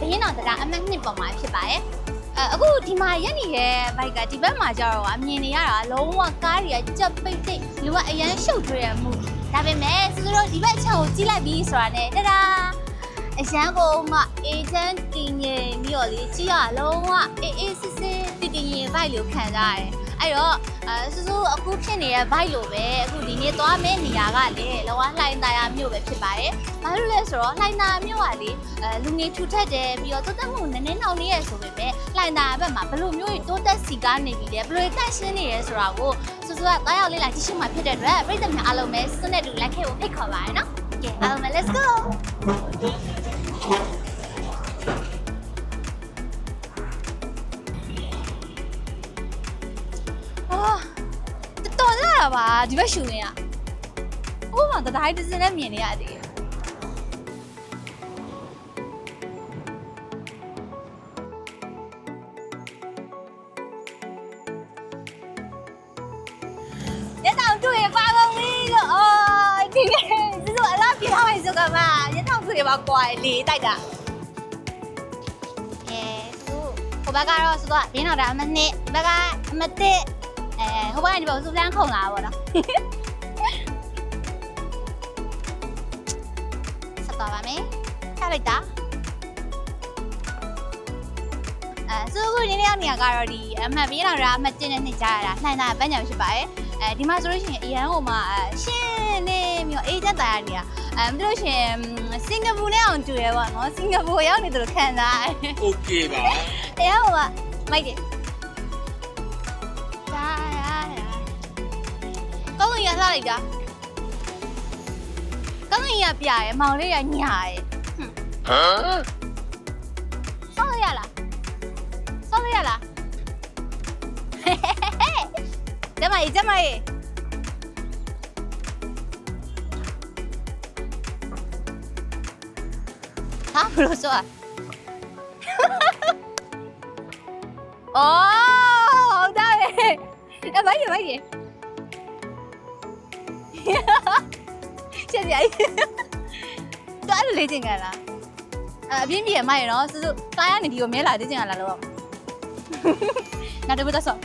ဘရင်တော်တရားအမှတ်နှစ်ပေါ်မှာဖြစ်ပါတယ်အဲအခုဒီမှာရက်နေတဲ့ဘိုက်ကဒီဘက်မှာကျတော့အမြင်နေရတာလုံးဝကားတွေကကြက်ပိတ်ပိတ်လူကအရန်ရှုပ်ထွေးရမှုဒါပေမဲ့စုစုတို့ဒီဘက်အချက်ကိုကြည့်လိုက်ပြီးဆိုတာနဲ့တဒါအရန်ကိုမှအေဂျင့်တင်ငင်ပြီးတော့လေကြည့်ရလုံးဝအေးအေးစစ်စစ်တည်တည်ရင်ဘိုက်လို့ခံစားရတယ်အဲ့တော့ အဲစုစုအခုဖြစ်နေတဲ့ဘိုက်လို့ပဲအခုဒီနေ့သွားမယ့်နေရာကလေလောကလှိုင်းသားရမြို့ပဲဖြစ်ပါတယ်ဘာလို့လဲဆိုတော့လှိုင်းသားမြို့ကလေအဲလူငယ်ထူထက်တယ်ပြီးတော့တိုးတက်မှုနည်းနည်းနှောင့်နှေးရဆိုပေမဲ့လှိုင်းသားဘက်မှာဘလို့မျိုးတိုးတက်စီကားနေပြီလေဘလို့တန့်ရှင်းနေရဲဆိုတာကိုစုစုကတားရောက်လေးလာကြည့်ရှုမှဖြစ်တဲ့အတွက်ပြည်သူများအားလုံးပဲစွနဲ့တူလက်ခဲကိုဖိတ်ခေါ်ပါရနော်ကဲအားလုံးပဲ let's go ပါဒီဘက်ရှူနေရဟိုမှာတတိုင်းတစ်စင်းနဲ့မြင်နေရသေးတယ်ရတောင်တွေ့ပါကုန်ပြီလို့အော်ဒီနေ့သူတို့အလားပြထားမယ်ဆိုကမှရတောင်တွေ့ပါကွာလေတိုက်တာအဲသူဟိုဘက်ကတော့ဆိုတော့ဘင်းတော်တာ အဲဟိုဘက်ကနေပေါ့စူးစမ်းခုံလာတာပေါ့နော်ဆက်သွားပါမယ်ခက်လိုက်တာအဲဆိုခုဒီနေ့ရောက်နေရကတော့ဒီအမှတ်ပြေးတော်ရာအမှတ်တင်နေနေကြရတာလှန်တာပန်းချံဖြစ်ပါတယ်အဲဒီမှာဆိုလို့ရှိရင်အရန်ဟိုမှာရှင်းနေပြီးတော့အေဂျင့်တာရနေတာအဲမလို့ရှိရင်စင်ကာပူနဲ့အောင်တူရဲပေါ့နော်စင်ကာပူရောက်နေတယ်လို့ခံစားရတယ်โอเคပါအရန်ဟိုမှာမိုက်တယ် ကြီးကလှလိုက်တာကောင်းကြီးကပြရဲမောင်လေးကညာရဲဟမ်ဆောက်လိုက်ရလားဆောက်လိုက်ရလားကျမကြီးကျမကြီးဟာဘလို့ဆိုอ่ะအော်ဟုတ်တယ်အမိုင်းမိုင်း ရှက်စရာကြီးတော်အဲ့လိုလေ့ကျင့်ကြလားအအပြင်းပြင်းမိုက်ရနော်စုစုကားရနေဒီကိုမဲလာလေ့ကျင့်ကြလားလို့နောက်တစ်ပတ်တော့ဆော့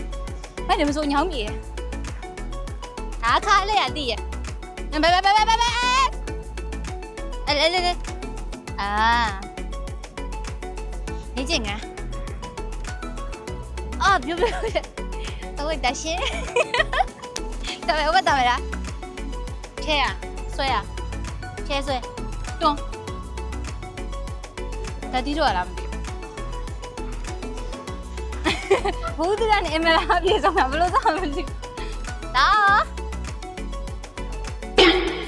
ဟဲ့ဒီမစိုးညောင်းမြေအားခါလေရတိရဘယ်ဘယ်ဘယ်ဘယ်ဘယ်အဲ့အဲ့အဲ့အာနေကျင်ကအော်ပြောပြောတော့တရှင်တော်ဝတ်တော်ရ ထဲရဆွဲရထဲဆွဲတွန်းဒါတီးတော့လားမသိဘူးဘူးတဲ့အင်မလာပြေဆုံးတာဘယ်လိုစားမလဲဒါ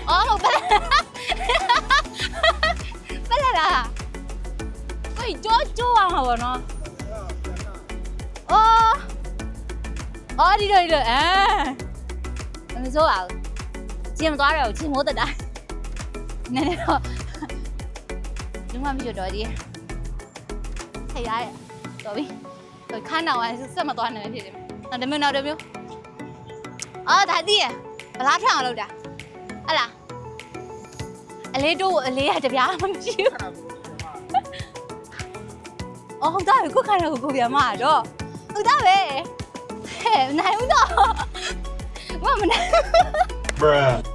အော်လို့ပဲပဲလာဟိုကြောကြောအောင်ပါဘောနော်အော်အော်ဒီလိုဒီလိုအဲမစိုးအောင် ကျင်မသွားတော့ဘူးကျင်မိုးတက်တာနည်းနည်းတော့လုံးဝမကြတော့ဒီထိတ်ရတယ်တော်ပြီဟိုခန်းတော်ကဆက်မသွားနိုင်ဖြစ်တယ်နောက်တစ်မျိုးနောက်တစ်မျိုးအော်ဒါတည်းရဗလားထအောင်လုပ်တာဟတ်လားအလေးတို့အလေးရတပြားမှမရှိဘူးအော်ဟုတ်တာကိုခါရကိုကိုပြန်မတော့ဟုတ်တာပဲဟဲ့နိုင်ဦးတော့မမနိုင် bruh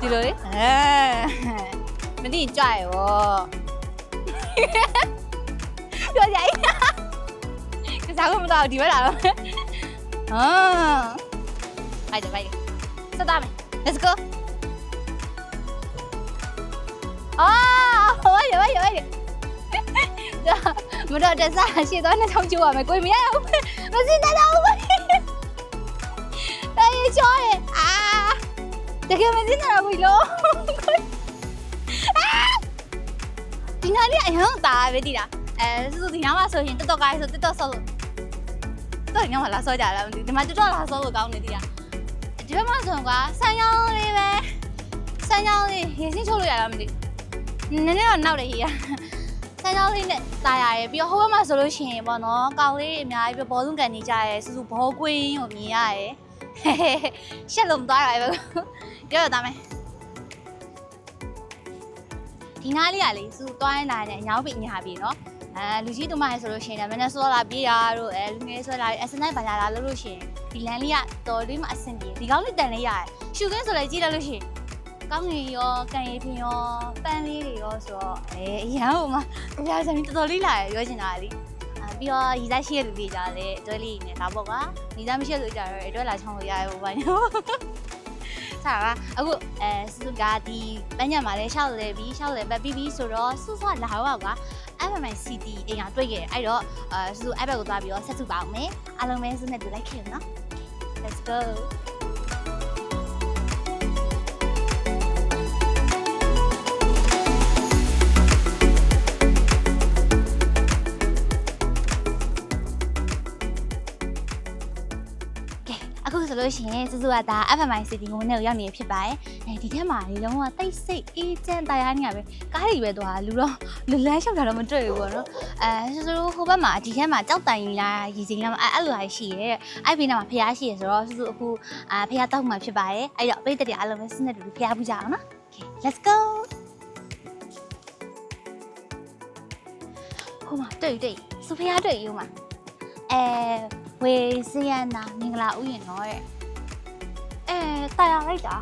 ဒီလိုလေအဲမတိကြရရောပြောကြိုက်ကစားကုန်မတော့ဒီဘက်လာတော့ဟာအိုက်တယ်အိုက်တယ်စတာမယ် let's go အာဟိုရရရရမတော်တဆရှေ့သွားနှစ်ချောင်းကျိုးရမယ်ကိုမရဘူးမစင်တတော့ဘူးအေးချောရဲအာ တကယ်မစင်တော့ဘူးလို့ဒီနာလေးအရင်ကတာပဲဒီလားအဲစုစုဒီနားမှာဆိုရင်တက်တော့ကားဆိုတက်တော့ဆော့လို့တော့ဒီနားမှာလာဆော့ကြလားမသိဒီမှာတက်တော့လာဆော့လို့ကောင်းနေဒီလားဒီဘက်မှာဆိုရင်ကွာဆန်းချောင်းလေးပဲဆန်းချောင်းလေးရေစင်းချိုးလို့ရလားမသိနည်းနည်းတော့နောက်တယ်ကြီးရဆန်းချောင်းလေးနဲ့တာရရယ်ပြီးတော့ဟိုဘက်မှာဆိုလို့ရှိရင်ပေါ့နော်ကောင်းလေးတွေအများကြီးပဲဘောလုံးကန်နေကြရယ်စူစူဘောကွင်းကိုမြင်ရရယ် ရှက်လို့မသွားတာပဲပြောရသားမယ်ဒီနားလေးကလေစူသွားရင်လာနေညောင်းပိညာပြီနော်အဲလူကြီးတူမရေဆိုလို့ရှိရင်လည်းမနေ့စောလာပြေးတာတို့အဲလူငယ်ဆိုလာအစနိုက်ဘာလာလာလို့လို့ရှိရင်ဒီလန်လေးကတော်လေးမှအဆင်ပြေဒီကောင်းလေးတန်လေးရတယ်ရှူခင်းဆိုလည်းကြည့်လိုက်လို့ရှိရင်ကောင်းကြီးရောကန်ရည်ဖြင်းရောပန်းလေးတွေရောဆိုတော့အဲအရန်ဟိုမှာအများကြီးတော်တော်လေးလာရပြောချင်တာလေအာ ပြီးတော့ရီစားရှိရလူတွေကြတယ်အတွဲလေးနဲ့ဒါပေါ့ကွာရီစားမရှိလို့ကြတော့အတွဲလာချောင်းလို့ရရဟိုဘာညို့စားပါအခုအဲစုကဒီပန်းညံမှာလဲရှောက်လဲပြီးရှောက်လဲပဲပြီးပြီးဆိုတော့စုစုကလာတော့ကွာ FMI City အိမ်အောင်တွေ့ခဲ့တယ်အဲ့တော့အဲစုအဲ့ဘက်ကိုသွားပြီးတော့ဆက်စုပါအောင်မယ်အားလုံးပဲစုနဲ့တူလိုက်ခဲ့နော် Let's go လို့ရှိရင်စုစုကဒါ FMI City ကိုနဲ့ရောက်နေဖြစ်ပါတယ်။အဲဒီထဲမှာလေလုံးဝတိတ်ဆိတ်အေးချမ်းတရားနေရပဲကားတွေပဲသွားလူတော့လူလန်းလျှောက်တာတော့မတွေ့ဘူးပေါ့နော်။အဲစုစုဟိုဘက်မှာဒီထဲမှာကြောက်တိုင်လားရည်စင်လားအဲအဲ့လိုဟာရှိရဲ။အဲ့ဘေးနားမှာဖျားရှိရဆိုတော့စုစုအခုအာဖျားတောက်မှဖြစ်ပါတယ်။အဲ့တော့ပိတ်တဲ့တွေအားလုံးပဲစနေတူဖျားပူကြအောင်နော်။ Okay let's go ဟိုမှာတွေ့တွေ့စဖျားတွေ့ယူမှာအဲဝေစီယန်နာမင်္ဂလာဥယျာဉ်တော့တဲ့ အဲတာယာလိုက်တာ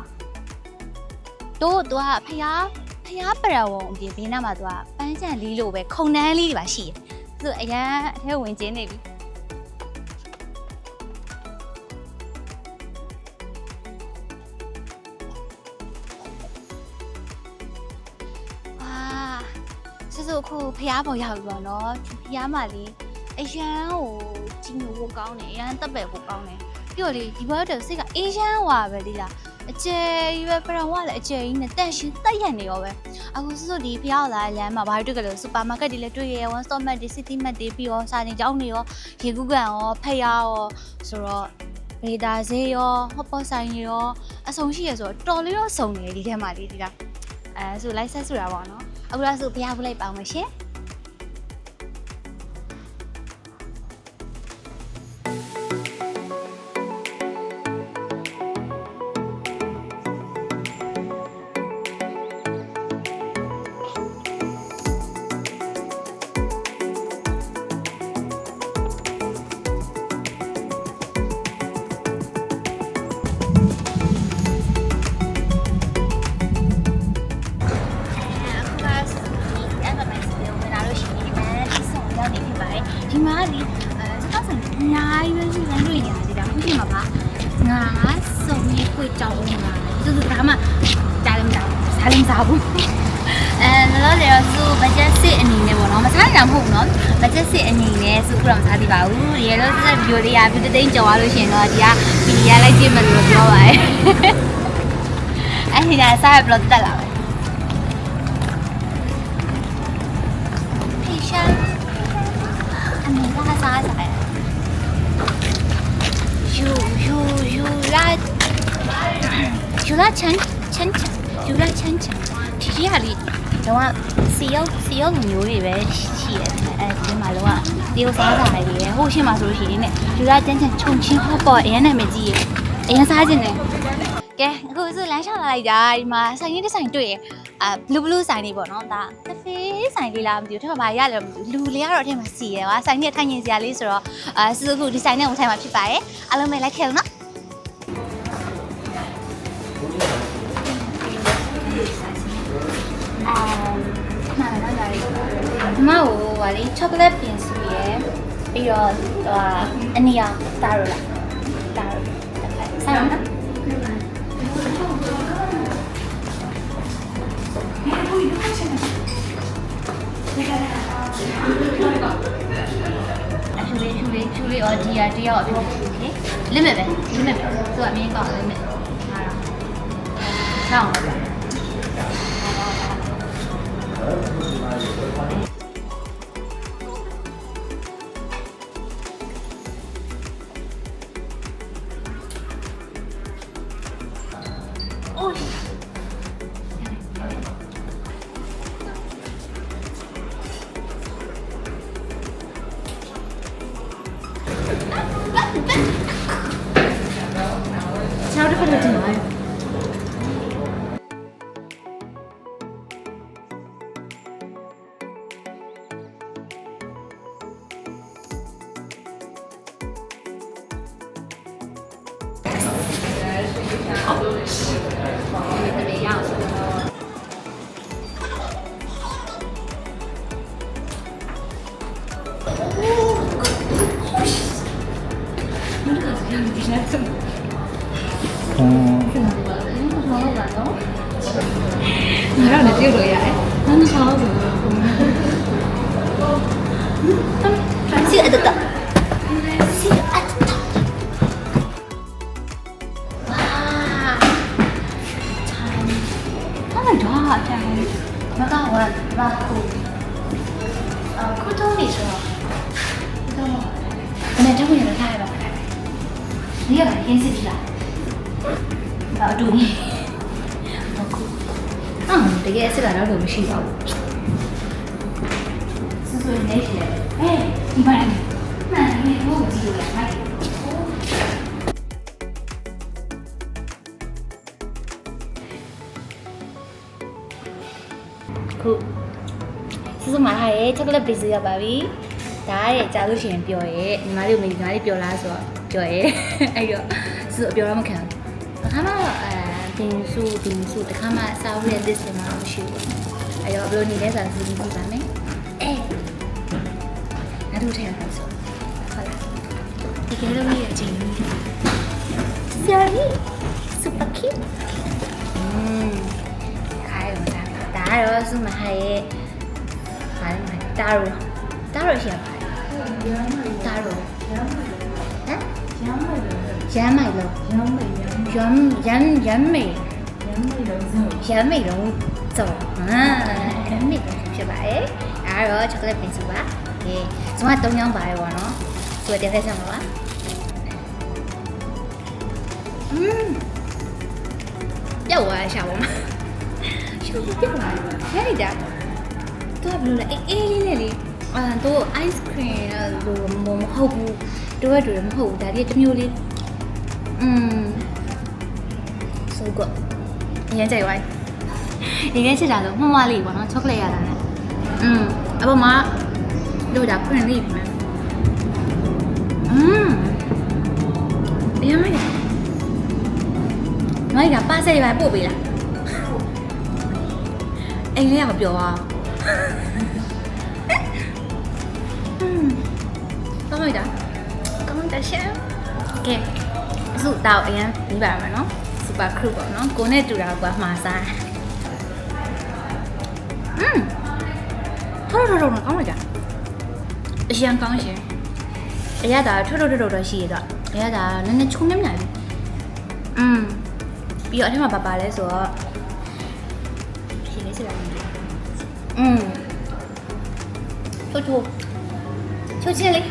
တို့သူကဖျားဖျားပရဝုံအပြင်ဘေးနားမှာသူကပန်းချံလေးလိုပဲခုံနှန်းလေးတွေပါရှိတယ်သူအရန်အထဲဝင်ကျင်းနေပြီအာစစခုဖျားပေါ်ရောက်ပြီပေါ့နော်ဖျားမလေးအရန်ကိုကြီးညိုဖို့ကောင်းတယ်အရန်တက်ပယ်ဖို့ကောင်းတယ် ပြီးတော့လေဒီဘက်တော့စိတ်ကအေးရန်ဝါပဲလေလားအကျယ်ကြီးပဲပရံဝါလည်းအကျယ်ကြီးနဲ့တန့်ရှင်းတက်ရနေရောပဲအခုစစဒီဖျားလာလမ်းမှာဘာတွေ့ကြလို့စူပါမားကတ်တွေလည်းတွေ့ရ one stop mart တွေ city mart တွေပြီးတော့စာတင်ကျောင်းတွေရောရေကူးကန်ရောဖျားရောဆိုတော့ဗေဒါဈေးရောဟော့ပေါ်ဆိုင်ရောအဆုံရှိရဆိုတော့တော်လေးတော့စုံနေဒီထဲမှာလေးဒီလားအဲဆိုလိုက်ဆက်ဆိုတာပေါ့နော်အခုတော့ဆိုဖျားဖို့လိုက်ပါအောင်ရှင် နော်ဘတ်ဂျက်စစ်အနေနဲ့သူကတော့မစားသေးပါဘူးဒီလိုဆက်ဗီဒီယိုလေးကဗီဒီယိုသိန်းကြော်သွားလို့ရှိရင်တော့ဒီကဗီဒီယိုလိုက်ကြည့်မယ်လို့ပြောပါတယ်အဲ့ဒီကစားရဘလို့တက်လာတယ် patient အမေကစားစားတယ်ယူယူယူလာယူလာချန်ချန်ချန်ယူလာချန်ချန်ဒီကြီးဟာဒီတော့စီယောစီယောမျိုးတွေပဲရှိရတယ်အဲဒီမှာ တော့တေးစားစားရည်ဟိုရှင်းမှာဆိုလို့ရှိရင်ねယူလာချန်ချန်ခြုံချင်းဟော့ပေါ်အရင်နာမည်ကြီးရအရင်စားခြင်းတယ်ကဲအခုဆိုလမ်းလျှောက်လာလိုက်တာဒီမှာဆိုင်ရင်းတစ်ဆိုင်တွေ့ရအာ blue blue ဆိုင်လေးပေါ့နော်ဒါတဖေးဆိုင်လေးလားမသိဘူးထပ်ပါရလည်းမသိဘူးလူလေးကတော့အထက်မှာစီရဲပါဆိုင်နဲ့ထိုင်ရင်စရာလေးဆိုတော့အာစုစုဒီဆိုင်နဲ့ဝင်ထိုင်မှာဖြစ်ပါတယ်အားလုံးပဲလိုက်ခဲ့လို့နော်အာနားလာရီဒီမှာဟိုဟာလေချောကလက်ပင်စုရယ် ပြီးတော့ဟိုဟာအနီယာတာရိုလာတာရိုဆိုင်နော်အဖြူလေးဖြူလေးဖြူလေးအော်ဒီရတယောက်အဖြူဖြူလေး limit ပဲ limit ပဲသူကအမြင်ကောက် limit ဟာတော့ဆောင်းပါ อืมငါတို့လည်းပြုတ်လို့ရတယ်။ဘာလို့ဆောင်းဆိုတော့စီအတ ဒီကဘာရင်းစစ်လားဘာအတူနေအခုအာတကယ်စစ်တာတော့လို့မရှိပါဘူးစစနေရှိတယ်အေးဒီပါလားမှန်တယ်ဘို့ကြည့်လို့ရမှာခုစစမထားရဲ့ chocolate base ရပါပြီ ဒါရဲ့ကြာလို့ရှိရင်ပျော်ရဲ့ညီမလေးကိုမိညီမလေးပျော်လားဆိုတော့ပျော်ရဲ့အဲ့တော့စစအပျော်တော့မခံဘူးအခါမှတော့အဲတင်စုတင်စုတခါမှစားဖို့ရတဲ့စင်မှာမရှိဘူးအဲ့တော့ဘယ်လိုနေလဲဆိုတာစီးပြီးပါမယ်အေးငါတို့ထဲမှာဆိုဟုတ်လားဒီကဲတော့ရဲ့အချိန်ကြီးဆရာကြီး super cute อืมခိုင်းလို့စားမယ်ဒါကတော့စုမဟရဲ့ဟာလေမတာရိုတာရိုရှိရပါ တယ်တာရိုဟမ်ရမ်းမိုက်လို့ရမ်းမိုက်လို့ရမ်းမိုက်ရမ်းရမ်းရမ်းမိုက်ရမ်းမိုက်လို့ရမ်းမိုက်လို့ဆိုဟာရမ်းမိုက်ဖြစ်ပါတယ်ဒါကတော့ chocolate pencil ပါဒီဇွန်က3ချောင်းပါတယ်ပေါ့နော်သူကတစ်ဖက်ဆက်မှာပါอืมပြောက်သွားရရှာပါမှာရှုပ်ပြပါရရကြသူကဘယ်လိုလဲအေးအေးလေးနဲ့လေ အာသူ ice cream လို့မဟုတ်ဘူးတူရတူရမဟုတ်ဘူးဒါဒီတစ်မျိုးလေးอืม so good အရင်ကြိုက်ဝိုင်းဒီကနေ့ချစ်တာလို့မှမလေးပေါ့နော် chocolate ရတာနဲ့อืมအပေါ်မှာတို့ဒါ cream လေးပြန်อืมအရင်မိုက်တယ်မိုက်ကပါဆယ်ပါပို့ပေးလား အိမ်လေးကမပြောပါဘူး ကောင်းလိုက်တာကောင်းလိုက်တာရှယ်ကဲစုတောက်အရင်ပြီးပါမယ်နော်စူပါခရုပေါ့နော်ကိုနဲ့တူတာကွာမှားစားอืมထောက်ထောက်ထောက်ကောင်းလိုက်တာအရင်ကောင်းရှင်အရသာထွတ်ထွတ်ထွတ်ထွတ်တော့ရှိရတော့အရသာနည်းနည်းချုံနေမြတယ်อืมပြီးတော့အထက်မှာပါပါလဲဆိုတော့ရှင်လေးစရာမင်း อืมချိုချို ချိုချင်းလေး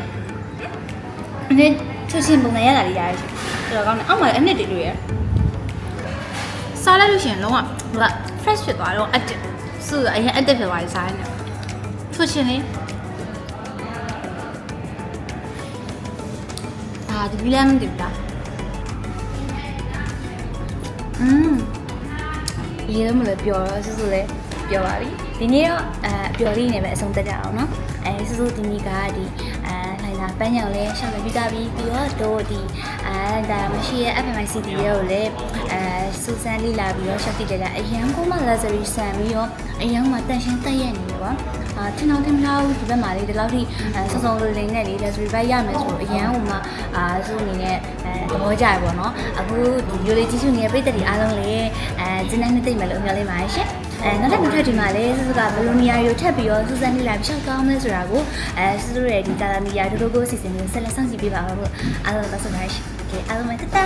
အနေချိုချင်းပုံစံရတာလေးရတယ်ရှင်တော်တော်ကောင်းတယ်အောက်မှာအနစ်တွေတွေ့ရစားလိုက်လို့ရှိရင်လုံးဝဟိုက fresh ဖြစ်သွားတော့ active စုအရင် active ဖြစ်သွားပြီစားရတယ်ချိုချင်းလေးအာဒီလမ်းမတူတာอืมရေတော့မလို့ပျော်တော့စစလည်းပျော်ပါပြီဒီနေ့တော့အဲအပျော်လေးနေပဲအဆုံးသက်ကြအောင်နော် အဲစစဒီနေ့ကဒီအဲလိုင်လာပန်းညောင်လေးရှောက်ပြီးပြီးသားပြီးပြီးတော့တို့ဒီအဲဒါမရှိရဲ့ FMICD ရဲ့ကိုလည်းအဲစူဆန်လေးလာပြီးတော့ရှောက်ကြည့်ကြကြအရန်ကိုမှ luxury ဆန်ပြီးတော့အရန်မှတန်ရှင်းတက်ရက်နေတယ်ပေါ့အာထင်တော့ထင်မလားဘူးဒီဘက်မှာလေးဒီလောက်ထိအဲစုံစုံလေးလေးနဲ့လေး luxury bike ရမယ်ဆိုတော့အရန်ဟိုမှာအာစုအနေနဲ့အဲသဘောကျရပေါ့နော်အခုဒီမျိုးလေးကြီးစုနေတဲ့ပြည်သက်တွေအားလုံးလေးအဲကျင်းတဲ့နှစ်သိမ့်မယ်လို့မျှော်လင့်ပါတယ်ရှင် အဲနောက်တစ်ခါဒီမှာလေးစုစုကဘလိုနီယာကိုထပ်ပြီးတော့စူဇန်လေးလာပြီးရှောက်ကောင်းလဲဆိုတာကိုအဲစုစုရဲ့ဒီတာတာမီယာဒိုဒိုကိုအစီအစဉ်ကိုဆက်လက်ဆောင်ကြည့်ပေးပါဦးလို့အားလုံးတော့ဆိုပါရှင်ကဲအားလုံးပဲတတာ